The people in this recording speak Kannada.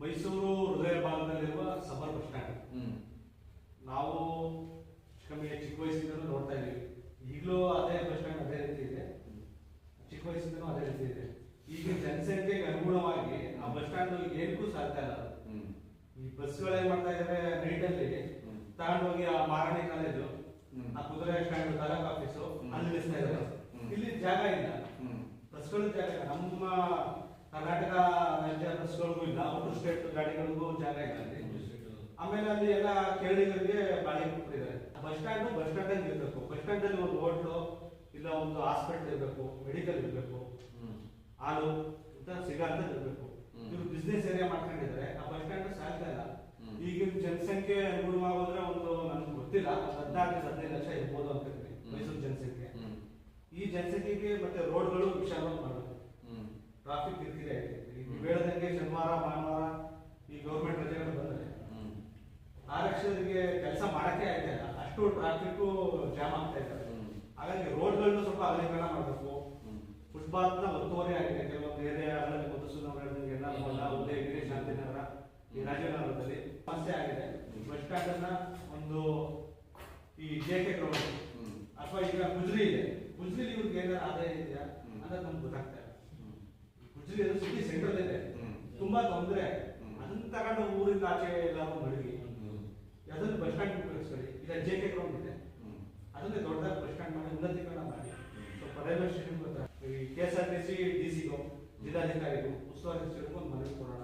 ಮೈಸೂರು ಹೃದಯ ಭಾಗದಲ್ಲಿರುವ ಸಬರ್ ಬಸ್ ಸ್ಟ್ಯಾಂಡ್. ನಾವು ಕಮ್ಮಿ ಚಿಕ್ಕ ವಯಸ್ಸಿಂದ ನೋಡ್ತಾ ಇದೀವಿ. ಈಗಲೂ ಅದೇ ಬಸ್ ಸ್ಟ್ಯಾಂಡ್ ಅದೇ ರೀತಿ ಇದೆ. ಚಿಕ್ಕ ವಯಸ್ಸಿಂದ ಅದೇ ರೀತಿ ಇದೆ. ಈಗ ಜನಸಂಖ್ಯೆಗೆ ಅನುಗುಣವಾಗಿ ಆ ಬಸ್ ಸ್ಟ್ಯಾಂಡ್ ಏನಕ್ಕೂ ಸಾಧ್ಯ ಇಲ್ಲ. ಈ ಬಸ್ಗಳು ಏನ್ ಮಾಡ್ತಾ ಇದಾರೆ ನೈಟ್ ಅಲ್ಲಿ ತಗೊಂಡೋಗಿ ಆ ಮಾರಾಣಿ ಕಾಲೇಜು ಆ ಕುದುರೆ ಸ್ಟ್ಯಾಂಡ್ ತಾಲೂಕ್ ಆಫೀಸು ಅಲ್ಲಿ ನಿಲ್ಲಿಸ್ತಾ ಇಲ್ಲಿ ಜಾಗ ಇಲ್ಲ. ಬಸ್ಗಳು ಜಾಗ ನಮ್ಮ ಕರ್ನಾಟಕ ಬಸ್ಗಳಿಗೂ ಇಲ್ಲ ಔಟರ್ ಸ್ಟೇಟ್ ಗಾಡಿಗಳಿಗೂ ಜಾಗ ಇಲ್ಲ ಆಮೇಲೆ ಅಲ್ಲಿ ಎಲ್ಲ ಕೇರಳಿಗರಿಗೆ ಬಾಡಿಗೆ ಕೊಟ್ಟಿದ್ದಾರೆ. ಬಸ್ ಸ್ಟ್ಯಾಂಡ್ ಬಸ್ ಸ್ಟ್ಯಾಂಡ್ ಅಲ್ಲಿ ಇರಬೇಕು. ಬಸ್ ಸ್ಟ್ಯಾಂಡ್ ಅಲ್ಲಿ ಒಂದು ಹೋಟ್ಲು ಇಲ್ಲ ಒಂದು ಹಾಸ್ಪಿಟಲ್ ಇರಬೇಕು ಮೆಡಿಕಲ್ ಇರಬೇಕು ಹಾಲು ಸಿಗಾಂತ ಇರಬೇಕು. ಇವ್ರು ಬಿಸ್ನೆಸ್ ಏರಿಯಾ ಮಾಡ್ಕೊಂಡಿದ್ದಾರೆ. ಆ ಬಸ್ ಸ್ಟ್ಯಾಂಡ್ ಸಾಧ್ಯ ಇಲ್ಲ. ಈಗಿನ ಜನಸಂಖ್ಯೆ ಅನುಗುಣವಾಗೋದ್ರೆ ಒಂದು ನನ್ಗೆ ಗೊತ್ತಿಲ್ಲ. ಹದಿನಾಲ್ಕು ಹದಿನೈದು ಲಕ್ಷ ಇರ್ಬೋದು ಅಂತ. ಮೈಸೂರು ಜನಸಂಖ್ಯೆ. ಈ ಜನಸಂಖ್ಯೆಗೆ ಮತ್ತೆ ರೋಡ್ಗಳು ವಿಶಾಲವಾಗಿ ಮಾಡಬೇಕು. ಟ್ರಾಫಿಕ್ ಆರಕ್ಷಕರಿಗೆ ಕೆಲಸ ಮಾಡಕ್ಕೆ ಆಗ್ತಾ ಇಲ್ಲ ಅಷ್ಟು ಟ್ರಾಫಿಕ್ ಜಾಮ್ ಆಗ್ತಾ ಇದೆ. ಹಾಗಾಗಿ ರೋಡ್ಗಳನ್ನು ಸ್ವಲ್ಪ ಅಗಲೀಕರಣ ಮಾಡಬೇಕು ಫುಟ್ಪಾತ್ನ ಒತ್ತುವರಿ ಆಗಿದೆ ಕೆಲವೊಂದು ಏರಿಯಾಗಳಲ್ಲಿ ಎನ್ನಮೂಲ ಉದಯಗಿರಿ ಶಾಂತಿನಗರ, ಈ ರಾಜನಗರದಲ್ಲಿ ಸಮಸ್ಯೆ ಆಗಿದೆ ಬಸ್ ಸ್ಟ್ಯಾಂಡ್ ಅನ್ನ ಒಂದು ಈ ಜೆ ಕೆ ಗ್ರೌಂಡ್ ಅಥವಾ ಈಗ ಗುಜ್ರಿ ಇದೆ ಗುಜ್ರಿ ಇವ್ರಿಗೆ ಏನಾದ್ರು ಆದಾಯ ಇದೆಯಾ. ಅಂತ ನಮ್ಗೆ ಗೊತ್ತಾಗ್ತಾ ಇಲ್ಲ ಗುಜ್ರಿ ಅದು ಸಿಟಿ ಸೆಂಟ್ರಲ್ ಇದೆ. ತುಂಬಾ ತೊಂದರೆ. ಅದನ್ನ ತಗೊಂಡು ಊರಿಂದ ಆಚೆ ಅದನ್ನ ಬಸ್ ಸ್ಟ್ಯಾಂಡ್ ಉಪಯೋಗಿಸ್ಕೊಳ್ಳಿ ಇಲ್ಲ ಜೆ ಕೆ ಗ್ರೌಂಡ್ ಇದೆ. ಅದನ್ನೇ ದೊಡ್ಡದಾಗಿ ಬಸ್ ಸ್ಟ್ಯಾಂಡ್ ಮಾಡಿ ಉನ್ನತೀಕರಣ ಮಾಡಿ. ಸ್ವಲ್ಪ ರೈಲ್ವೆ ಸ್ಟೇಷನ್ ಈ K S R T C D ಸಿಗೂ ಜಿಲ್ಲಾಧಿಕಾರಿಗೂ ಉಸ್ತುವಾರಿ ಒಂದು ಮನವಿ ಕೊಡೋಣ.